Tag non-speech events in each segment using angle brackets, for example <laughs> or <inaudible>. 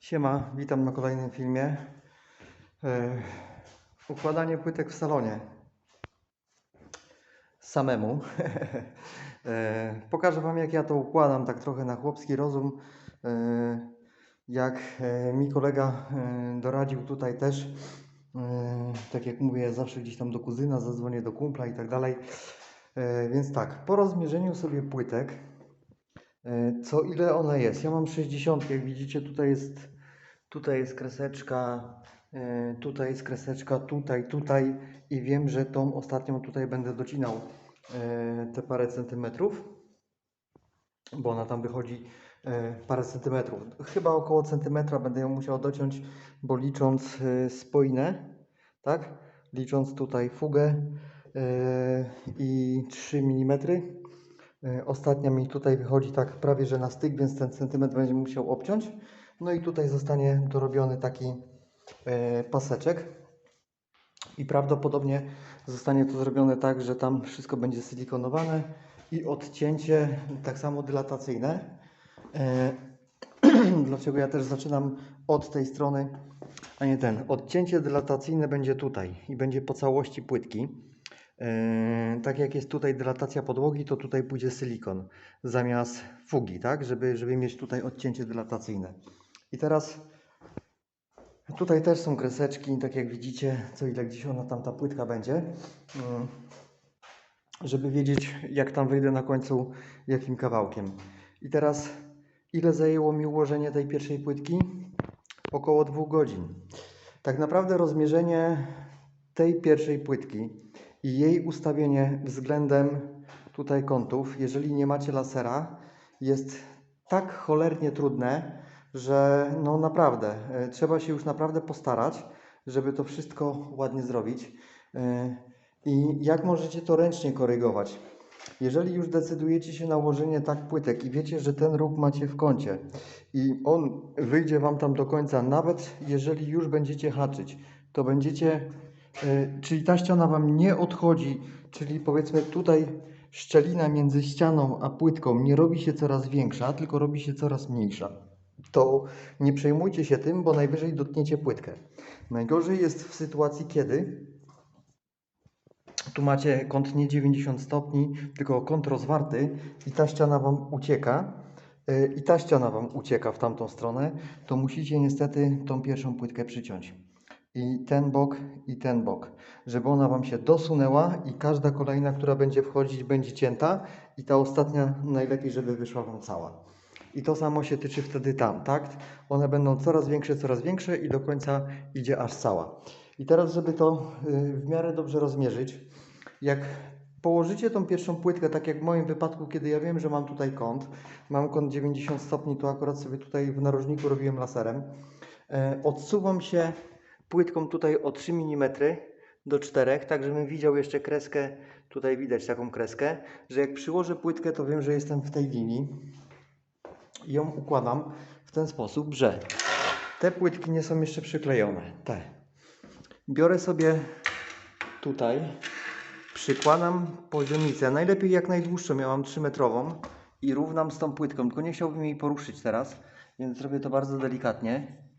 Siema, witam na kolejnym filmie. E, Układanie płytek w salonie. Samemu. <laughs> E, Pokażę Wam jak ja to układam, tak trochę na chłopski rozum. E, Jak e, mi kolega e, doradził tutaj też. e, Tak jak mówię, zawsze gdzieś tam do kuzyna, zadzwonię do kumpla i tak dalej. E, Więc tak, po rozmierzeniu sobie płytek, Co ile ona jest? Ja mam 60, jak widzicie tutaj jest, tutaj jest kreseczka, e, tutaj jest kreseczka, tutaj, tutaj i wiem, że tą ostatnią tutaj będę docinał e, te parę centymetrów, bo ona tam wychodzi e, parę centymetrów. Chyba około centymetra będę ją musiał dociąć, bo licząc e, spójne, tak? Licząc tutaj fugę e, i 3 mm. E, Ostatnia mi tutaj wychodzi tak prawie że na styk, więc ten centymetr będzie musiał obciąć. No i tutaj zostanie dorobiony taki e, paseczek. I prawdopodobnie zostanie to zrobione tak, że tam wszystko będzie silikonowane i odcięcie tak samo dylatacyjne. E, <clears throat> Dlaczego ja też zaczynam od tej strony, a nie ten. Odcięcie dylatacyjne będzie tutaj i będzie po całości płytki. Yy, tak jak jest tutaj dylatacja podłogi, to tutaj pójdzie silikon zamiast fugi, tak? Żeby, żeby mieć tutaj odcięcie dylatacyjne. I teraz tutaj też są kreseczki, tak jak widzicie, co ile gdzieś ona tam ta płytka będzie. Yy, żeby wiedzieć, jak tam wyjdę na końcu, jakim kawałkiem. I teraz, ile zajęło mi ułożenie tej pierwszej płytki? Około dwóch godzin. Tak naprawdę rozmierzenie tej pierwszej płytki i jej ustawienie względem tutaj kątów, jeżeli nie macie lasera, jest tak cholernie trudne, że no naprawdę e, trzeba się już naprawdę postarać, żeby to wszystko ładnie zrobić. E, I jak możecie to ręcznie korygować? Jeżeli już decydujecie się na ułożenie tak płytek i wiecie, że ten róg macie w kącie i on wyjdzie Wam tam do końca, nawet jeżeli już będziecie haczyć, to będziecie Czyli ta ściana Wam nie odchodzi, czyli powiedzmy tutaj szczelina między ścianą a płytką nie robi się coraz większa, tylko robi się coraz mniejsza. To nie przejmujcie się tym, bo najwyżej dotkniecie płytkę. Najgorzej jest w sytuacji, kiedy tu macie kąt nie 90 stopni, tylko kąt rozwarty i ta ściana Wam ucieka e, i ta ściana Wam ucieka w tamtą stronę, to musicie niestety tą pierwszą płytkę przyciąć i ten bok, i ten bok, żeby ona Wam się dosunęła i każda kolejna, która będzie wchodzić, będzie cięta i ta ostatnia najlepiej, żeby wyszła Wam cała. I to samo się tyczy wtedy tam, tak? One będą coraz większe, coraz większe i do końca idzie aż cała. I teraz, żeby to y, w miarę dobrze rozmierzyć, jak położycie tą pierwszą płytkę, tak jak w moim wypadku, kiedy ja wiem, że mam tutaj kąt, mam kąt 90 stopni, to akurat sobie tutaj w narożniku robiłem laserem, e, odsuwam się płytką tutaj o 3 mm do 4, tak żebym widział jeszcze kreskę, tutaj widać taką kreskę, że jak przyłożę płytkę, to wiem, że jestem w tej linii. I ją układam w ten sposób, że te płytki nie są jeszcze przyklejone, te. Biorę sobie tutaj, przykładam poziomicę, najlepiej jak najdłuższą, ja mam 3 metrową i równam z tą płytką, tylko nie chciałbym jej poruszyć teraz, więc zrobię to bardzo delikatnie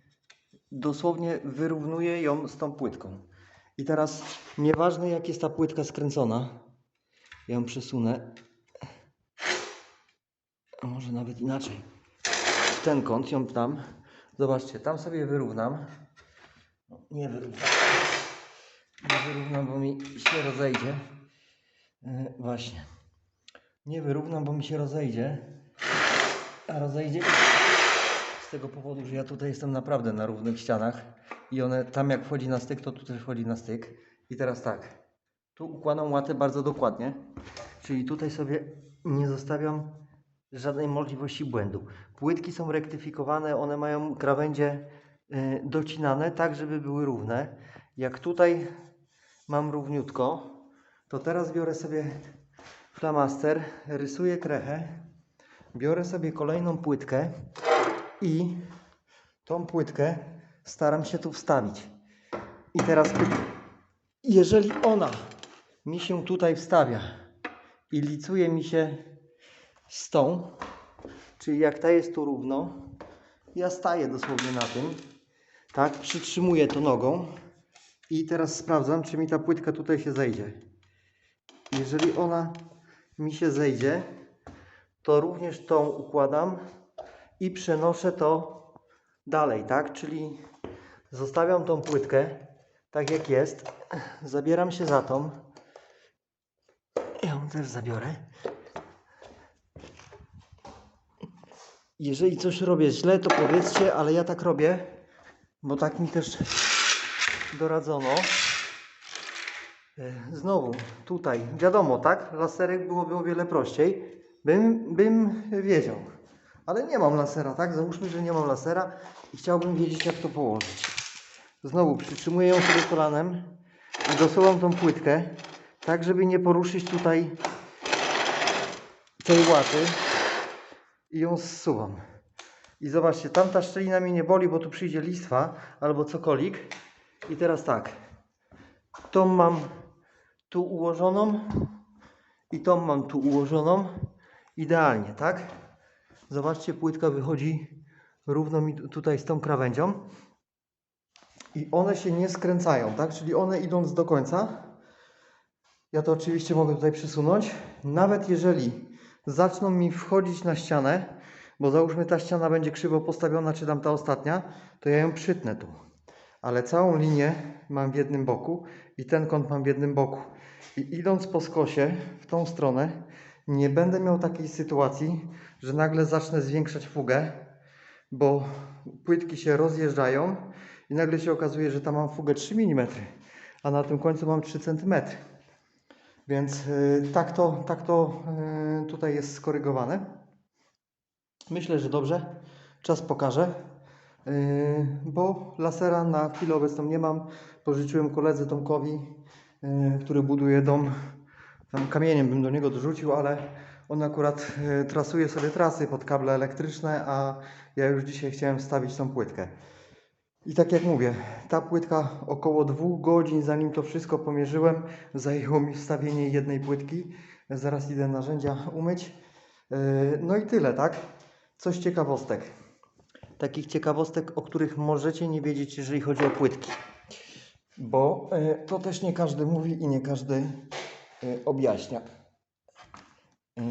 dosłownie wyrównuję ją z tą płytką. I teraz nieważne jak jest ta płytka skręcona, ja ją przesunę, a może nawet inaczej, ten kąt ją tam, zobaczcie, tam sobie wyrównam, No, nie wyrównam, nie wyrównam, bo mi się rozejdzie, Yy, właśnie, nie wyrównam, bo mi się rozejdzie, a rozejdzie z tego powodu, że ja tutaj jestem naprawdę na równych ścianach i one tam jak wchodzi na styk, to tu też wchodzi na styk. I teraz tak, tu układam łatę bardzo dokładnie, czyli tutaj sobie nie zostawiam żadnej możliwości błędu. Płytki są rektyfikowane, one mają krawędzie y, docinane tak, żeby były równe. Jak tutaj mam równiutko, to teraz biorę sobie flamaster, rysuję krechę, biorę sobie kolejną płytkę i tą płytkę staram się tu wstawić. I teraz, jeżeli ona mi się tutaj wstawia i licuje mi się z tą, czyli jak ta jest tu równo, Ja staję dosłownie na tym, tak, przytrzymuję to nogą i teraz sprawdzam, czy mi ta płytka tutaj się zejdzie. Jeżeli ona mi się zejdzie, to również tą układam i przenoszę to dalej, tak? Czyli zostawiam tą płytkę tak jak jest, zabieram się za tą. Ją też zabiorę. Jeżeli coś robię źle, to powiedzcie, ale ja tak robię, bo tak mi też doradzono. E, Znowu, tutaj, wiadomo, tak? Laserek byłoby o wiele prościej, bym, bym wiedział. Ale nie mam lasera, tak? Załóżmy, że nie mam lasera i chciałbym wiedzieć, jak to położyć. Znowu przytrzymuję ją sobie kolanem i dosuwam tą płytkę, tak żeby nie poruszyć tutaj tej łaty i ją zsuwam. I zobaczcie, tamta szczelina mi nie boli, bo tu przyjdzie listwa albo cokolik. I teraz tak, tą mam tu ułożoną i tą mam tu ułożoną idealnie, tak? Zobaczcie, płytka wychodzi równo mi tu- tutaj z tą krawędzią i one się nie skręcają, tak? Czyli one idąc do końca, ja to oczywiście mogę tutaj przesunąć, nawet jeżeli zaczną mi wchodzić na ścianę, bo załóżmy ta ściana będzie krzywo postawiona, czy tam ta ostatnia, to ja ją przytnę tu. Ale całą linię mam w jednym boku i ten kąt mam w jednym boku. I idąc po skosie w tą stronę, nie będę miał takiej sytuacji, że nagle zacznę zwiększać fugę, bo płytki się rozjeżdżają i nagle się okazuje, że tam mam fugę 3 mm, a na tym końcu mam 3 cm. Więc y, tak to, tak to y, tutaj jest skorygowane. Myślę, że dobrze. Czas pokaże. Yy, bo lasera na chwilę obecną nie mam. Pożyczyłem koledze Tomkowi, który buduje dom. Tam kamieniem bym do niego dorzucił, ale on akurat yy, trasuje sobie trasy pod kable elektryczne, a ja już dzisiaj chciałem wstawić tą płytkę. I tak jak mówię, ta płytka około dwóch godzin, zanim to wszystko pomierzyłem, zajęło mi wstawienie jednej płytki. Zaraz idę narzędzia umyć. Yy, No i tyle, tak? Coś ciekawostek. Takich ciekawostek, o których możecie nie wiedzieć, jeżeli chodzi o płytki. Bo yy, to też nie każdy mówi i nie każdy objaśnia. Yy,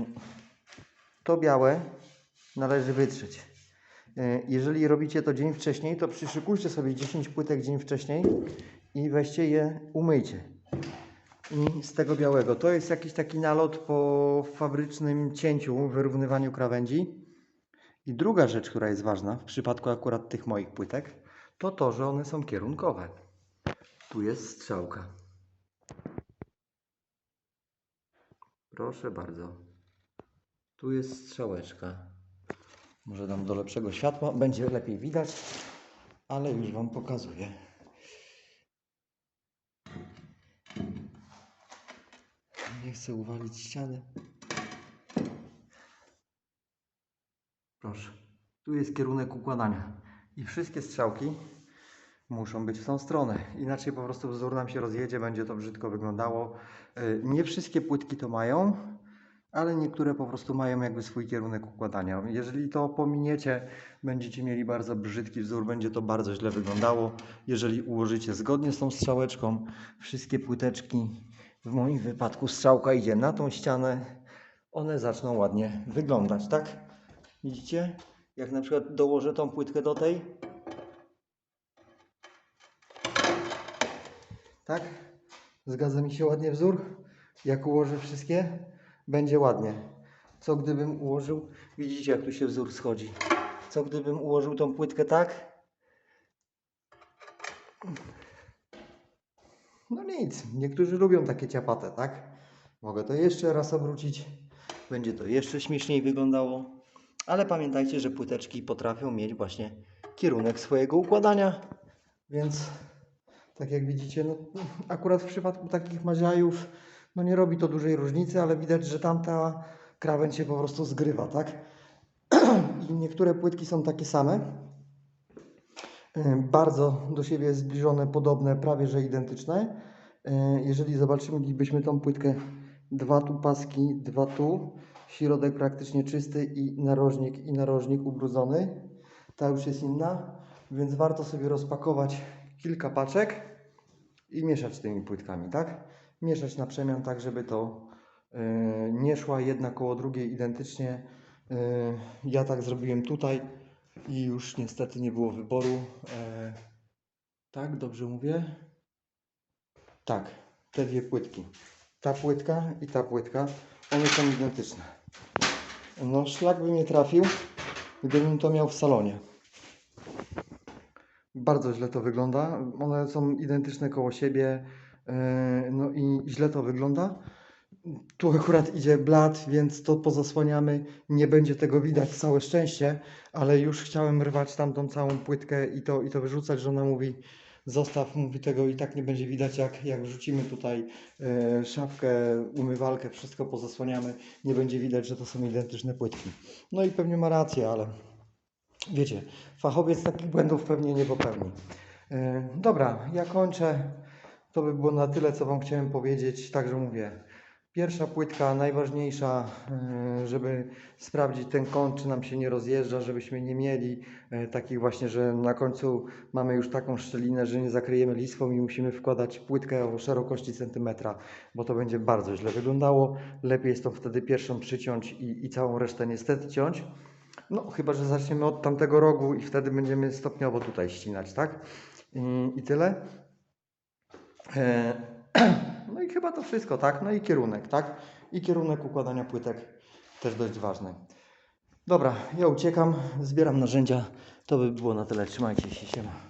To białe należy wytrzeć. E, Jeżeli robicie to dzień wcześniej, to przyszykujcie sobie 10 płytek dzień wcześniej i weźcie je, umyjcie. I z tego białego. To jest jakiś taki nalot po fabrycznym cięciu, wyrównywaniu krawędzi. I druga rzecz, która jest ważna w przypadku akurat tych moich płytek, to to, że one są kierunkowe. Tu jest strzałka. Proszę bardzo. Tu jest strzałeczka. Może dam do lepszego światła, będzie lepiej widać, ale już Wam pokazuję. Nie chcę uwalić ściany. Proszę, tu jest kierunek układania i wszystkie strzałki muszą być w tą stronę. Inaczej po prostu wzór nam się rozjedzie, będzie to brzydko wyglądało. Yy, Nie wszystkie płytki to mają, ale niektóre po prostu mają jakby swój kierunek układania. Jeżeli to pominiecie, będziecie mieli bardzo brzydki wzór, będzie to bardzo źle wyglądało. Jeżeli ułożycie zgodnie z tą strzałeczką, wszystkie płyteczki, w moim wypadku strzałka idzie na tą ścianę, one zaczną ładnie wyglądać, tak? Widzicie? Jak na przykład dołożę tą płytkę do tej, tak? Zgadza mi się ładnie wzór. Jak ułożę wszystkie, będzie ładnie. Co gdybym ułożył, widzicie jak tu się wzór schodzi. Co gdybym ułożył tą płytkę tak? No nic, niektórzy lubią takie ciapate, tak? Mogę to jeszcze raz obrócić. Będzie to jeszcze śmieszniej wyglądało. Ale pamiętajcie, że płyteczki potrafią mieć właśnie kierunek swojego układania. Więc tak jak widzicie, no, akurat w przypadku takich maziajów no nie robi to dużej różnicy, ale widać, że tamta krawędź się po prostu zgrywa, tak? <clears throat> I niektóre płytki są takie same. Yy, Bardzo do siebie zbliżone, podobne, prawie że identyczne. Yy, Jeżeli zobaczylibyśmy tą płytkę, dwa tu paski, dwa tu, środek praktycznie czysty i narożnik i narożnik ubrudzony, ta już jest inna, więc warto sobie rozpakować kilka paczek i mieszać tymi płytkami, tak? Mieszać na przemian tak, żeby to yy, nie szła jedna koło drugiej identycznie. Yy, ja tak zrobiłem tutaj i już niestety nie było wyboru. Yy, tak, dobrze mówię? Tak, te dwie płytki. Ta płytka i ta płytka, one są identyczne. No, szlak by mnie trafił, gdybym to miał w salonie. Bardzo źle to wygląda. One są identyczne koło siebie. yy, No i źle to wygląda. Tu akurat idzie blat, więc to pozasłaniamy. Nie będzie tego widać, całe szczęście, ale już chciałem rwać tamtą całą płytkę i to, i to wyrzucać. Żona mówi, zostaw, mówi tego i tak nie będzie widać, jak, jak wrzucimy tutaj e, szafkę, umywalkę, wszystko pozasłaniamy. Nie będzie widać, że to są identyczne płytki. No i pewnie ma rację, ale wiecie, fachowiec takich błędów pewnie nie popełni. E, Dobra, ja kończę. To by było na tyle, co Wam chciałem powiedzieć. Także mówię, pierwsza płytka, najważniejsza, e, żeby sprawdzić ten kąt, czy nam się nie rozjeżdża, żebyśmy nie mieli e, takich właśnie, że na końcu mamy już taką szczelinę, że nie zakryjemy listwą i musimy wkładać płytkę o szerokości centymetra, bo to będzie bardzo źle wyglądało. Lepiej jest to wtedy pierwszą przyciąć i, i całą resztę niestety ciąć. No, chyba, że zaczniemy od tamtego rogu i wtedy będziemy stopniowo tutaj ścinać, tak? I, i tyle. E, <clears throat> No i chyba to wszystko, tak? No i kierunek, tak? I kierunek układania płytek też dość ważny. Dobra, ja uciekam, zbieram narzędzia. To by było na tyle. Trzymajcie się, siema.